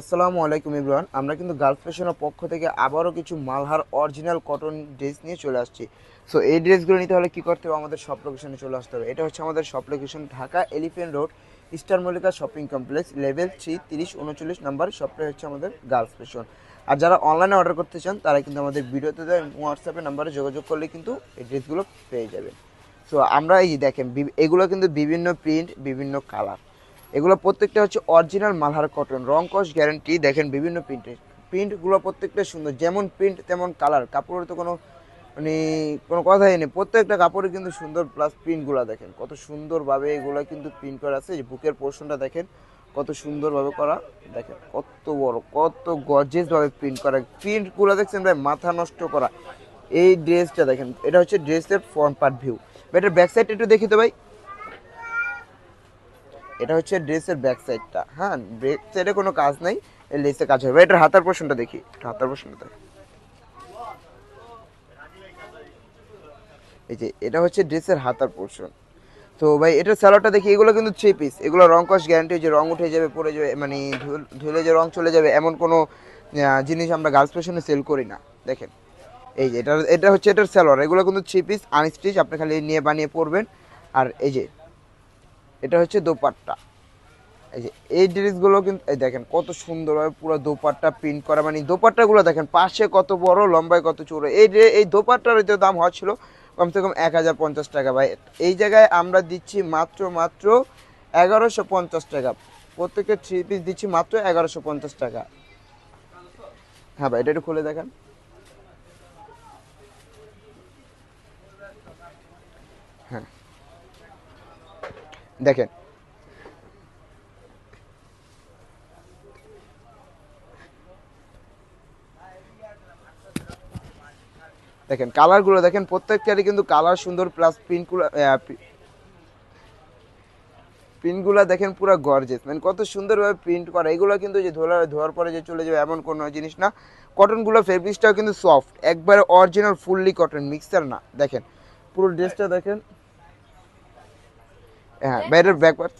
আসসালামু আলাইকুম ইব্রান। আমরা কিন্তু গার্লস ফ্যাশনের পক্ষ থেকে আবারও কিছু মালহার অরিজিনাল কটন ড্রেস নিয়ে চলে আসছি। সো এই ড্রেসগুলো নিতে হলে কী করতে হবে? আমাদের শপ লোকেশনে চলে আসতে হবে। এটা হচ্ছে আমাদের shop location Dhaka elephant road eastern Mallika shopping complex level three তিরিশ, উনচল্লিশ নাম্বার শপটা হচ্ছে আমাদের গার্লস ফ্যাশন আর যারা অনলাইনে অর্ডার করতে চান, তারা কিন্তু আমাদের ভিডিওতে হোয়াটসঅ্যাপে নাম্বারে যোগাযোগ করলে কিন্তু এই ড্রেসগুলো পেয়ে যাবেন। সো আমরা এই দেখেন এগুলো কিন্তু বিভিন্ন প্রিন্ট বিভিন্ন কালার এগুলো প্রত্যেকটা হচ্ছে অরিজিনাল মালহার কটন রং কস গ্যারান্টি দেখেন বিভিন্ন প্রিন্টের প্রিন্টগুলো প্রত্যেকটা সুন্দর, যেমন প্রিন্ট তেমন কালার কাপড়ের তো কোনো মানে কোনো কথাই নেই। প্রত্যেকটা কাপড়ে কিন্তু সুন্দর প্লাস প্রিন্টগুলো দেখেন। কত সুন্দরভাবে এগুলো কিন্তু প্রিন্ট করা আছে। যে বুকের পোর্শনটা দেখেন, কত সুন্দরভাবে করা। দেখেন, কত বড়, কত গর্জেসভাবে প্রিন্ট করা। প্রিন্টগুলো দেখছেন ভাই, মাথা নষ্ট করা। এই ড্রেসটা দেখেন, এটা হচ্ছে ড্রেসের ফ্রন্ট পার্ট ভিউ এটার ব্যাক সাইড একটু দেখি তো ভাই। এটা হচ্ছে ড্রেসের ব্যাক সাইডটা হ্যাঁ ব্যাক সাইডে কোনো কাজ নাই লেসে কাজ হবে। এটার হাতার পোর্শনটা দেখি হাতার পোর্শনটা এই যে, এটা হচ্ছে ড্রেসের হাতার পোর্শন তো ভাই এটার স্যালোডটা দেখি, এগুলো কিন্তু থ্রি পিস এগুলো রং কস গ্যারান্টি যে রং উঠে যাবে, পড়ে যাবে মানে ধুল- ধুলে যে রং চলে যাবে, এমন কোনো জিনিস আমরা গার্লস ফ্যাশনে সেল করি না। দেখেন, এই যে, এটা এটা হচ্ছে এটার স্যালোয়ার এগুলো কিন্তু থ্রি পিস আনস্টিচ আপনি খালি নিয়ে বানিয়ে পরবেন। আর এই যে এটা হচ্ছে দোপাট্টা। এই যে, এই ড্রেসগুলো কিন্তু, এই দেখেন কত সুন্দরভাবে পুরো দোপাট্টা প্রিন্ট করা। মানে দোপাট্টাগুলো দেখেন, পাশে কত বড়, লম্বায় কত চৌড়ো এই এই দোপাট্টার হয়তো দাম হচ্ছিল কমসে কম এক হাজার পঞ্চাশ টাকা। ভাই, এই জায়গায় আমরা দিচ্ছি মাত্র মাত্র এগারোশো পঞ্চাশ টাকা। প্রত্যেকের থ্রি পিস দিচ্ছি মাত্র এগারোশো পঞ্চাশ টাকা। হ্যাঁ ভাই, এটা একটু খুলে দেখেন। দেখেন। দেখেন কালারগুলো দেখেন, প্রত্যেকটারই কিন্তু কালার সুন্দর প্লাস প্রিন্টগুলো প্রিন্টগুলো দেখেন পুরো গর্জেস মানে কত সুন্দরভাবে প্রিন্ট করা। এগুলো কিন্তু যে ধোলা, ধোয়ার পরে যে চলে যাবে এমন কোনো জিনিস না। কটনগুলো ফেব্রিক্সটাও কিন্তু সফট একবারে অরিজিনাল ফুললি কটন মিক্সার না। দেখেন, পুরো ড্রেসটা দেখেন। হ্যাঁ বাইরের ব্যাক পার্ট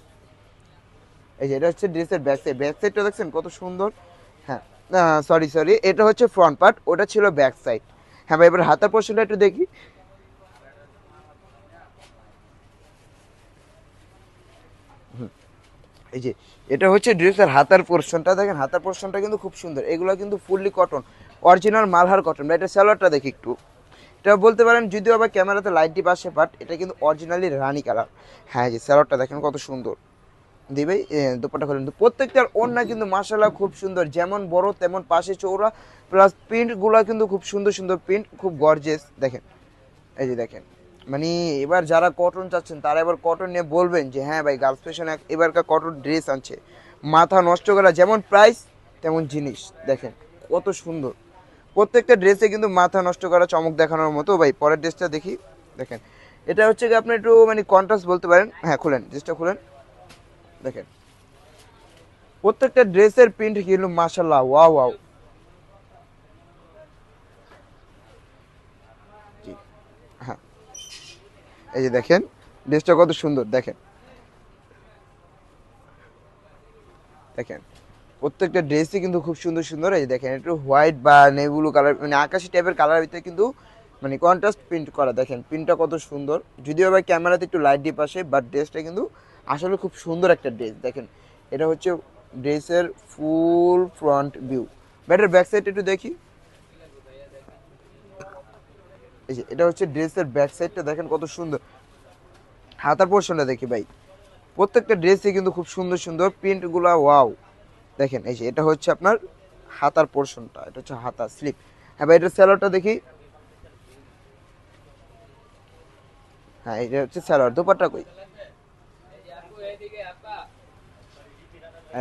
এই যে এটা হচ্ছে ড্রেসের ব্যাক সাইড ব্যাক সাইডটা দেখছেন কত সুন্দর? হ্যাঁ সরি সরি এটা হচ্ছে ফ্রন্ট পার্ট ওটা ছিল ব্যাক সাইড হ্যাঁ ভাই এবার হাতার পোর্শনটা একটু দেখি। এই যে এটা হচ্ছে ড্রেসের হাতার পোর্শনটা দেখেন হাতার পোর্শনটা কিন্তু খুব সুন্দর। এগুলো কিন্তু fully cotton original Malhar cotton এটা স্যালোয়ারটা দেখি একটু। এটা বলতে পারেন যদিও আবার ক্যামেরাতে লাইট ডিপ আসে বাট এটা কিন্তু অরিজিনালি রানি কালার হ্যাঁ যে স্যালোয়ারটা দেখেন কত সুন্দর। দিবে দুপাটা তো প্রত্যেকটার ওড়না কিন্তু মাসাল্লাহ খুব সুন্দর। যেমন বড়, তেমন পাশে চৌড়া প্লাস প্রিন্টগুলো কিন্তু খুব সুন্দর সুন্দর প্রিন্ট খুব গর্জেস দেখেন, এই যে দেখেন। মানে এবার যারা কটন চাচ্ছেন, তারা এবার কটন নিয়ে বলবেন যে হ্যাঁ ভাই গার্লস ফ্যাশন এবারকার কটন ড্রেস আনছে। মাথা নষ্ট করা, যেমন প্রাইস তেমন জিনিস। দেখেন, কত সুন্দর। প্রত্যেকটা ড্রেসে কিন্তু মাথা নষ্ট করা, চমক দেখানোর মতো। ভাই, পরের ড্রেসটা দেখি। দেখেন, এটা হচ্ছে কি আপনি একটু মানে কন্ট্রাস্ট বলতে পারেন। হ্যাঁ খুলেন ড্রেসটা খুলেন। দেখেন, প্রত্যেকটা ড্রেসের প্রিন্ট কিন্তু মাশাল্লাহ ওয়াও ওয়াও। হ্যাঁ। এই যে দেখেন ড্রেসটা কত সুন্দর, দেখেন। দেখেন প্রত্যেকটা ড্রেসই কিন্তু খুব সুন্দর সুন্দর। এই দেখেন, একটু হোয়াইট বা নেভি ব্লু কালার মানে আকাশি টাইপের কালারের ভিতরে কিন্তু মানে কন্ট্রাস্ট প্রিন্ট করা। দেখেন প্রিন্টটা কত সুন্দর। যদিও আবার ক্যামেরাতে একটু লাইট ডিপ আসে বাট ড্রেসটা কিন্তু আসলে খুব সুন্দর একটা ড্রেস দেখেন, এটা হচ্ছে ড্রেসের ফুল ফ্রন্ট ভিউ ব্যাটার ব্যাক সাইড একটু দেখি। এটা হচ্ছে ড্রেসের ব্যাক সাইডটা দেখেন কত সুন্দর। হাতার পোর্শনটা দেখি ভাই। প্রত্যেকটা ড্রেসে কিন্তু খুব সুন্দর সুন্দর। প্রিন্টগুলো ওয়াও দেখেন, এই যে এটা হচ্ছে আপনার হাতার পোর্শনটা, এটা হচ্ছে হাতা, স্লিপ। হ্যাঁ ভাই, এটা স্যালোয়ারটা দেখি। হ্যাঁ এটা হচ্ছে স্যালোয়ার, দোপাট্টা কই?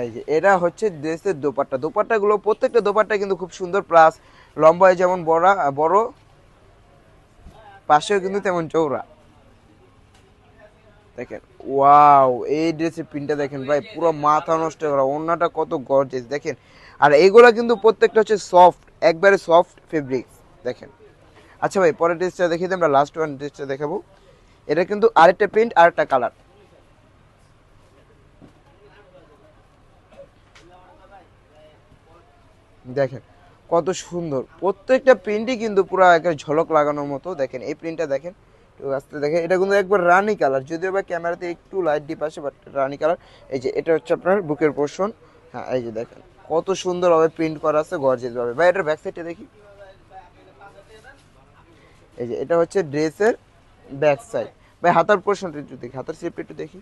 এই যে এটা হচ্ছে ড্রেসের দোপাট্টা। দোপাট্টাগুলো, প্রত্যেকটা দোপাট্টা কিন্তু খুব সুন্দর, প্লাস লম্বায় যেমন বড় বড়, পাশেও কিন্তু তেমন চৌড়া দেখেন, ওয়াও, এই ড্রেসের প্রিন্টটা দেখেন ভাই, পুরো মাথা নষ্ট করা, ওড়নাটা কত গর্জেস দেখেন। আর এইগুলা কিন্তু প্রত্যেকটা হচ্ছে সফট একবারে সফট ফেব্রিক্স দেখেন। আচ্ছা ভাই, পরের ড্রেসটা দেখিয়ে দিই, আমরা লাস্ট ওয়ান ড্রেসটা দেখাবো। এটা কিন্তু আরেকটা প্রিন্ট আরেকটা কালার দেখেন, কত সুন্দর। প্রত্যেকটা প্রিন্টই কিন্তু পুরো একটা ঝলক লাগানোর মতো, দেখেন, এই প্রিন্টটা দেখেন। আস্তে দেখেন এটা কিন্তু একবার রানি কালার। যদিও বা ক্যামেরাতে একটু লাইট ডিপ আসে বাট রানি কালার। এই যে, এটা হচ্ছে আপনার বুকের পোর্শন হ্যাঁ এই যে দেখেন, কত সুন্দরভাবে প্রিন্ট করা আছে গর্জেস ভাবে ভাই, এটার ব্যাক সাইডটা দেখি। এই যে, এটা হচ্ছে ড্রেসের ব্যাক সাইড ভাই, হাতার পোর্শনটা একটু দেখি, হাতার স্লিপটা একটু দেখি।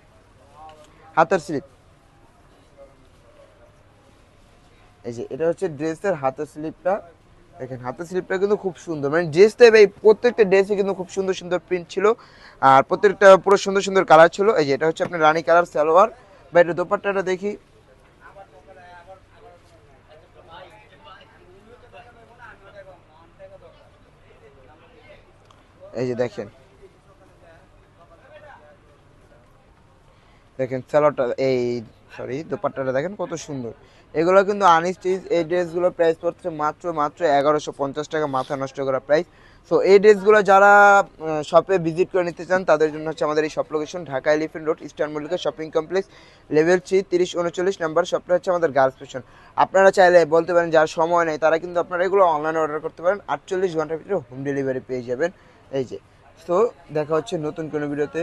হাতার স্লিপ এই যে, এটা হচ্ছে ড্রেসের হাতের স্লিপটা দেখেন, হাতের স্লিপটা কিন্তু খুব সুন্দর। মানে ড্রেসটা এই প্রত্যেকটা ড্রেসে কিন্তু খুব সুন্দর সুন্দর প্রিন্ট ছিল। আর প্রত্যেকটা পুরো সুন্দর সুন্দর কালার ছিল। এই যে, এটা হচ্ছে আপনার রানী কালার সালোয়ার। বা এটা দোপাট্টাটা দেখি। এই যে দেখেন। দেখেন স্যালোটা এই সরি দোপাট্টাটা দেখেন কত সুন্দর। এগুলো কিন্তু আনস্টিচ এই ড্রেসগুলো প্রাইস পড়ছে মাত্র মাত্র এগারোশো পঞ্চাশ টাকা, মাথা নষ্ট করা প্রাইস সো এই ড্রেসগুলো যারা শপে ভিজিট করে নিতে চান, তাদের জন্য হচ্ছে আমাদের এই shop location Dhaka elephant road eastern Mallika shopping complex level three তিরিশ, উনচল্লিশ নাম্বার শপটা হচ্ছে আমাদের গার্লস ফ্যাশন আপনারা চাইলে বলতে পারেন, যার সময় নেই, তারা কিন্তু আপনারা এগুলো অনলাইনে অর্ডার করতে পারেন। আটচল্লিশ ঘণ্টার ভিতরে হোম ডেলিভারি পেয়ে যাবেন। এই যে সো দেখা হচ্ছে নতুন কোনো ভিডিওতে